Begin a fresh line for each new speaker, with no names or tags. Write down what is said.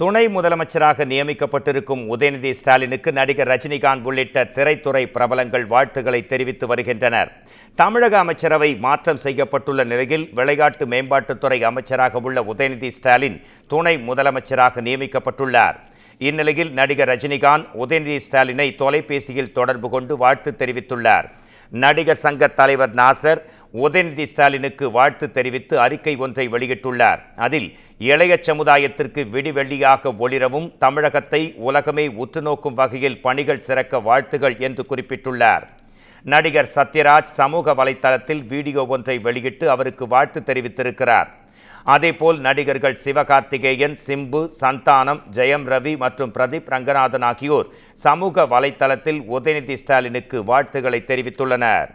துணை முதலமைச்சராக நியமிக்கப்பட்டிருக்கும் உதயநிதி ஸ்டாலினுக்கு நடிகர் ரஜினிகாந்த் உள்ளிட்ட திரைத்துறை பிரபலங்கள் வாழ்த்துக்களை தெரிவித்து வருகின்றனர். தமிழக அமைச்சரவை மாற்றம் செய்யப்பட்டுள்ள நிலையில் விளையாட்டு மேம்பாட்டுத்துறை அமைச்சராக உள்ள உதயநிதி ஸ்டாலின் துணை முதலமைச்சராக நியமிக்கப்பட்டுள்ளார். இந்நிலையில் நடிகர் ரஜினிகாந்த் உதயநிதி ஸ்டாலினை தொலைபேசியில் தொடர்பு கொண்டு வாழ்த்து தெரிவித்துள்ளார். நடிகர் சங்க தலைவர் நாசர் உதயநிதி ஸ்டாலினுக்கு வாழ்த்து தெரிவித்து அறிக்கை ஒன்றை வெளியிட்டுள்ளார். அதில் இளைய சமுதாயத்திற்கு விடிவெள்ளியாக ஒளிரவும் தமிழகத்தை உலகமே உற்றுநோக்கும் வகையில் பணிகள் சிறக்க வாழ்த்துகள் என்று குறிப்பிட்டுள்ளார். நடிகர் சத்யராஜ் சமூக வலைத்தளத்தில் வீடியோ ஒன்றை வெளியிட்டு அவருக்கு வாழ்த்து தெரிவித்திருக்கிறார். அதேபோல் நடிகர்கள் சிவகார்த்திகேயன் சிம்பு சந்தானம் ஜெயம் ரவி மற்றும் பிரதீப் ரங்கநாதன் ஆகியோர் சமூக வலைத்தளத்தில் உதயநிதி ஸ்டாலினுக்கு வாழ்த்துக்களை தெரிவித்துள்ளனர்.